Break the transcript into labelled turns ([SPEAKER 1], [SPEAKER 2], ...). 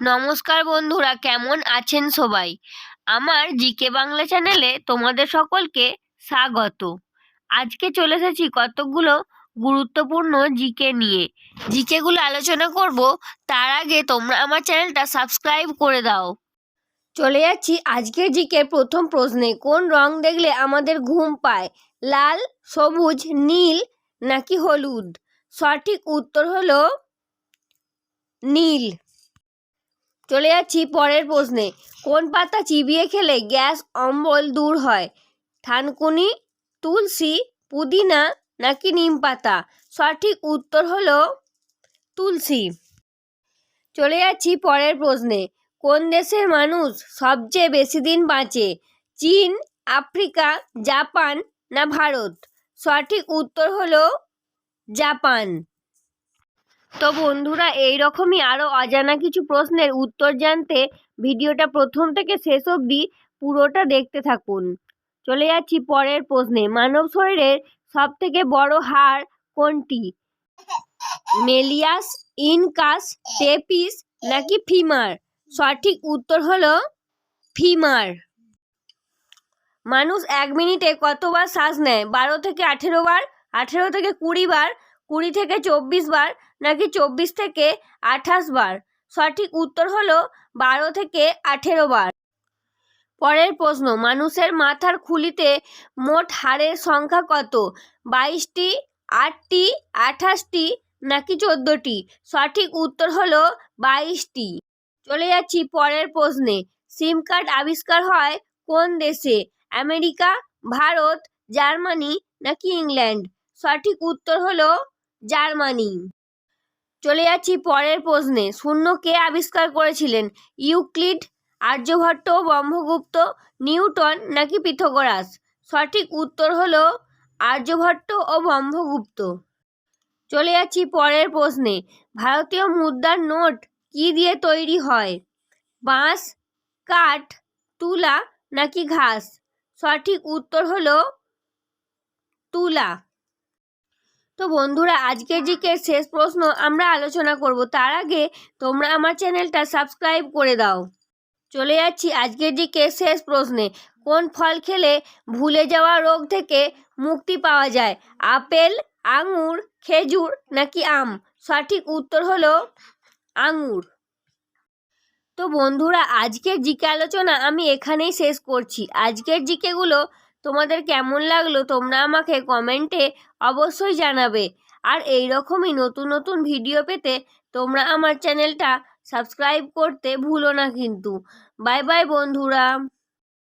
[SPEAKER 1] নমস্কার বন্ধুরা, কেমন আছেন সবাই? আমার জিকে বাংলা চ্যানেলে তোমাদের সকলকে স্বাগত। আজকে চলে এসেছি কতকগুলো গুরুত্বপূর্ণ জিকে নিয়ে। জিকেগুলো আলোচনা করব, তার আগে তোমরা আমার চ্যানেলটা সাবস্ক্রাইব করে দাও। চলে যাচ্ছি আজকের জিকে প্রথম প্রশ্নে। কোন রং দেখলে আমাদের ঘুম পায়? লাল, সবুজ, নীল, নাকি হলুদ? সঠিক উত্তর হলো নীল। চলে যাচ্ছি, পরের প্রশ্নে। কোন পাতা চিবিয়ে খেলে গ্যাস অম্বল দূর হয়? থানকুনি, তুলসী, পুদিনা নাকি নিম পাতা? সঠিক উত্তর হলো তুলসী। চলে যাচ্ছি পরের প্রশ্নে। কোন দেশের মানুষ সবচেয়ে বেশি দিন বাঁচে? চীন, আফ্রিকা, জাপান না ভারত? সঠিক উত্তর হলো জাপান। তো বন্ধুরা এই রকমই আরও অজানা কিছু প্রশ্নের উত্তর জানতে ভিডিওটা প্রথম থেকে শেষ অবধি পুরোটা দেখতে থাকুন। চলে যাচ্ছি পরের প্রশ্নে। মানব শরীরের সব থেকে বড় হাড় কোনটি? মেলিয়াস, ইনকাস, টেপিস নাকি ফিমার? সঠিক উত্তর হলো ফিমার। মানুষ এক মিনিটে কতবার শ্বাস নেয়? বারো থেকে আঠেরো বার, আঠেরো থেকে কুড়ি বার কুড়ি থেকে চব্বিশ বার নাকি চব্বিশ থেকে আঠাশ বার? সঠিক উত্তর হলো বারো থেকে আঠেরো বার। পরের প্রশ্ন, মানুষের মাথার খুলিতে মোট হাড়ের সংখ্যা কত? বাইশটি, আটটি, আঠাশটি নাকি চোদ্দোটি? সঠিক উত্তর হলো বাইশটি। চলে যাচ্ছি পরের প্রশ্নে। সিম কার্ড আবিষ্কার হয় কোন দেশে? আমেরিকা, ভারত, জার্মানি নাকি ইংল্যান্ড? সঠিক উত্তর হলো জার্মানি। চলে যাচ্ছি পরের প্রশ্নে। শূন্য কে আবিষ্কার করেছিলেন? ইউক্লিড, আর্যভট্ট, ব্রহ্মগুপ্ত, নিউটন নাকি পিথাগোরাস? সঠিক উত্তর হল আর্যভট্ট ও ব্রহ্মগুপ্ত। চলে যাচ্ছি পরের প্রশ্নে। ভারতীয় মুদ্রার নোট কি দিয়ে তৈরি হয়? বাঁশ, কাঠ, তুলা নাকি ঘাস? সঠিক উত্তর হল তুলা। তো বন্ধুরা, আজকের জিকের শেষ প্রশ্ন আমরা আলোচনা করব, তার আগে তোমরা আমার চ্যানেলটা সাবস্ক্রাইব করে দাও। চলে যাচ্ছি আজকের জিকে শেষ প্রশ্নে। কোন ফল খেলে ভুলে যাওয়া রোগ থেকে মুক্তি পাওয়া যায়? আপেল, আঙুর, খেজুর নাকি আম? সঠিক উত্তর হলো আঙুর। তো বন্ধুরা, আজকের জিকে আলোচনা আমি এখানেই শেষ করছি। আজকের জিকেগুলো তোমাদের কেমন লাগল তোমরা আমাকে কমেন্টে অবশ্যই জানাবে। আর এই রকমই নতুন নতুন ভিডিও পেতে তোমরা আমার চ্যানেলটা সাবস্ক্রাইব করতে ভুলো না কিন্তু। বাই বাই বন্ধুরা।